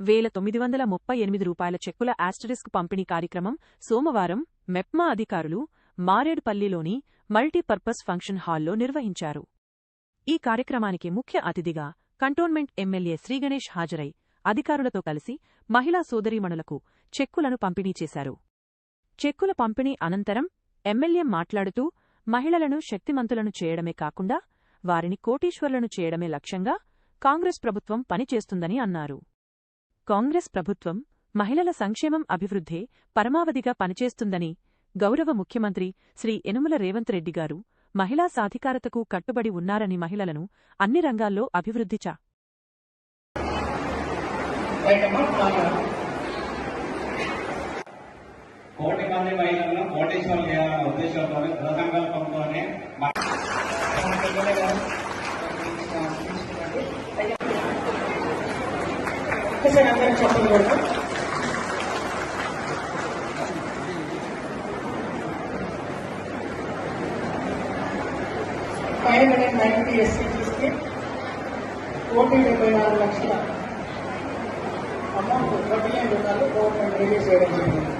వేల తొమ్మిది వందల ముప్పై ఎనిమిది రూపాయల చెక్కుల ఆస్టరిస్క్ పంపిణీ కార్యక్రమం సోమవారం మెప్మా అధికారులు మారేడ్పల్లిలోని మల్టీపర్పస్ ఫంక్షన్ హాల్లో నిర్వహించారు. ఈ కార్యక్రమానికి ముఖ్య అతిథిగా కంటోన్మెంట్ ఎమ్మెల్యే శ్రీగణేష్ హాజరై అధికారులతో కలిసి మహిళా సోదరీమణులకు చెక్కులను పంపిణీ చేశారు. చెక్కుల పంపిణీ అనంతరం ఎమ్మెల్యే మాట్లాడుతూ మహిళలను శక్తిమంతులను చేయడమే కాకుండా వారిని కోటీశ్వర్లను చేయడమే లక్ష్యంగా కాంగ్రెస్ ప్రభుత్వం పనిచేస్తుందని అన్నారు. కాంగ్రెస్ ప్రభుత్వం మహిళల సంక్షేమం అభివృద్ధే పరమావధిగా పనిచేస్తుందని గౌరవ ముఖ్యమంత్రి శ్రీ యనుమల రేవంత్ రెడ్డి గారు మహిళా సాధికారతకు కట్టుబడి ఉన్నారని మహిళలను అన్ని రంగాల్లో అభివృద్ధి చా. కోటి మంది మహిళలను కోటేశ్వరం చేయాలన్న ఉద్దేశంతో ప్రధాన సంకల్పంతోనే మ- ఒక్కసారి అందరం చెప్పండి కూడా ఫైవ్ హండ్రెడ్ నైన్టీ ఎస్సీ చూస్తే కోటి డెబ్బై నాలుగు లక్షల అమౌంట్ ఒక రూపాయలు గవర్నమెంట్ రిలీజ్ చేయడం జరిగింది.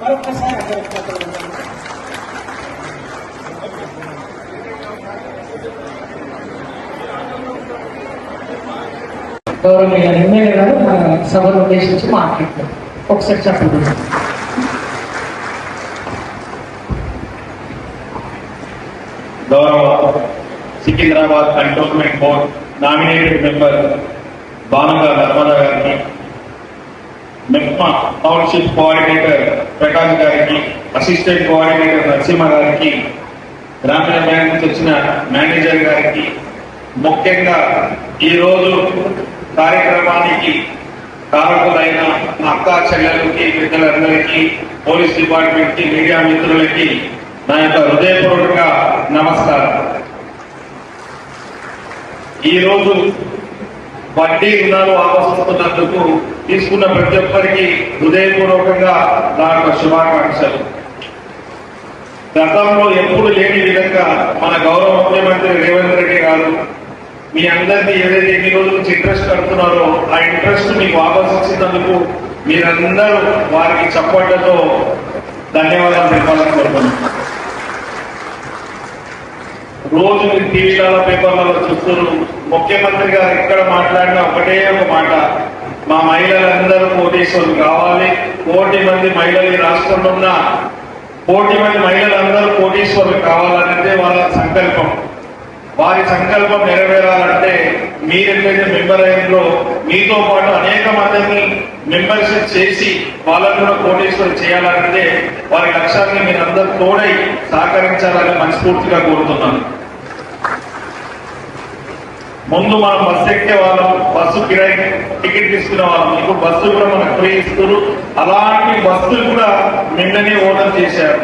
మరొకసారి అందరం చెప్పండి గౌరవనీయ ఎమ్మెల్యే గారు మన సభను ఉద్దేశించి మాట్లాడతారు. ఒకసారి చెప్పండి. గౌరవ Secunderabad cantonment board nominated member బానుగా Narmada గారికి మెప్మా టౌన్షిప్ కోఆర్డినేటర్ ప్రకాష్ గారికి అసిస్టెంట్ కోఆర్డినేటర్ నరసింహ గారికి గ్రామీణ బ్యాంక్ నుంచి వచ్చిన మేనేజర్ గారికి ముఖ్యంగా ఈరోజు కార్యక్రమానికి కారకులైన మా అక్క చెల్లెలకి పెద్దలందరికీ పోలీస్ డిపార్ట్మెంట్కి మీడియా మిత్రులకి నా యొక్క హృదయపూర్వక నమస్కారం. ఈరోజు వడ్డీ రుణాలు ఆలోచిస్తున్నందుకు తీసుకున్న ప్రతి ఒక్కరికి హృదయపూర్వకంగా నా యొక్క శుభాకాంక్షలు. గతంలో ఎప్పుడు లేని విధంగా మన గౌరవ ముఖ్యమంత్రి రేవంత్ రెడ్డి గారు మీ అందరినీ ఏదైతే ఎన్ని రోజుల నుంచి ఇంట్రెస్ట్ కడుతున్నారో ఆ ఇంట్రెస్ట్ మీకు వాపస్ ఇచ్చినందుకు మీరందరూ వారికి చప్పట్లతో ధన్యవాదాలు చెప్పాలని కోరుతున్నాను రోజు మీరు టీవీలలో పేపర్లలో చూస్తున్నారు ముఖ్యమంత్రి గారు ఎక్కడ మాట్లాడినా ఒకటే ఒక మాట. మా మహిళలందరూ కోటీశ్వరులు కావాలి. కోటి మంది మహిళలు ఈ రాష్ట్రంలో ఉన్న కోటి మంది మహిళలందరూ కోటీశ్వరులు కావాలనేదే వాళ్ళ సంకల్పం. వారి సంకల్పం నెరవేరాలంటే మీరెట్లయితే మెంబర్ అయ్యిందో మీతో పాటు అనేక మందిని మెంబర్షిప్ చేసి వాళ్ళని కూడా కోటేశ్వరం చేయాలంటే వారి లక్ష్యాన్ని మీరందరూ తోడై సహకరించాలని మనస్ఫూర్తిగా కోరుతున్నాను. ముందు మనం బస్సు ఎక్కే వాళ్ళం బస్సు కిరాయి టికెట్ తీసుకునే వాళ్ళం. ఇప్పుడు బస్సు కూడా మనకు ఫ్రీ ఇస్తారు అలాంటి బస్సులు కూడా నిన్ననే ఓనర్ చేశారు.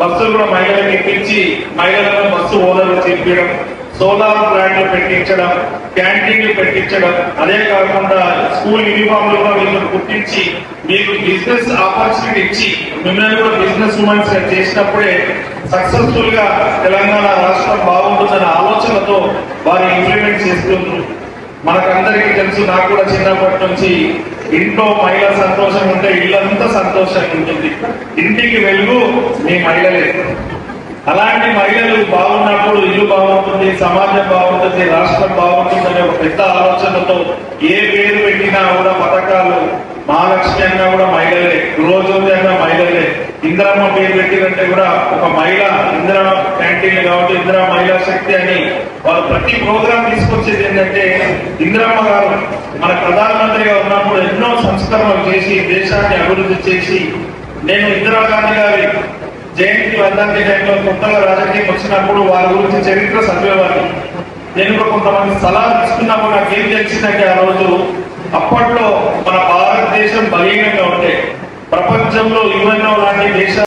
బస్సులు కూడా మహిళలకు ఎక్కించి మహిళలను బస్సు ఓనర్లు చేపించడం సోలార్ ప్లాంట్లు పెట్టించడం క్యాంటీన్లు పెట్టించడం అదే కాకుండా స్కూల్ యూనిఫామ్లు కూడా వీళ్ళని గుర్తించి మీకు బిజినెస్ ఆపర్చునిటీ ఇచ్చి మిమ్మల్ని కూడా బిజినెస్ ఉమెన్స్ చేసినప్పుడే సక్సెస్ఫుల్గా తెలంగాణ రాష్ట్రం బాగుంటుందన్న ఆలోచనతో వారు ఇంప్లిమెంట్ చేస్తున్నారు. మనకందరికీ తెలుసు నాకు కూడా చిన్నప్పటి నుంచి ఇంట్లో మహిళ సంతోషం ఉంటే ఇల్లంతా సంతోషంగా ఉంటుంది. ఇంటికి వెలుగు మీ మహిళలే. అలాంటి మహిళలు బాగున్నప్పుడు ఇల్లు బాగుంటుంది సమాజం బాగుంటుంది రాష్ట్రం బాగుంటుంది అనే ఒక పెద్ద ఆలోచనతో ఏ పేరు పెట్టినా కూడా పథకాలు మహాలక్ష్మి అన్నా కూడా మహిళలే. రోజు ఇందిరమ్మ పేరు పెట్టినంటే కూడా ఒక మహిళ ఇందిరా క్యాంటీన్లు కాబట్టి ఇందిరా మహిళా శక్తి అని వాళ్ళు ప్రతి ప్రోగ్రామ్ తీసుకొచ్చేది ఏంటంటే ఇందిరమ్మ గారు మన ప్రధానమంత్రిగా ఉన్నప్పుడు ఎన్నో సంస్కరణలు చేసి దేశాన్ని అభివృద్ధి చేసి నేను ఇందిరాగాంధీ గారి జయంతి వర్ధంతి టైంలో కొత్తగా రాజకీయం వచ్చినప్పుడు వారి గురించి చరిత్ర చదివేవాడిని. నేను కూడా కొంతమంది సలహా తీసుకున్నప్పుడు నాకు ఏం తెలిసిందంటే ఆ రోజు అప్పట్లో మన భారతదేశం బలీనంగా ఉంటే ప్రపంచంలో యుఎన్ఓ లాంటి దేశాలు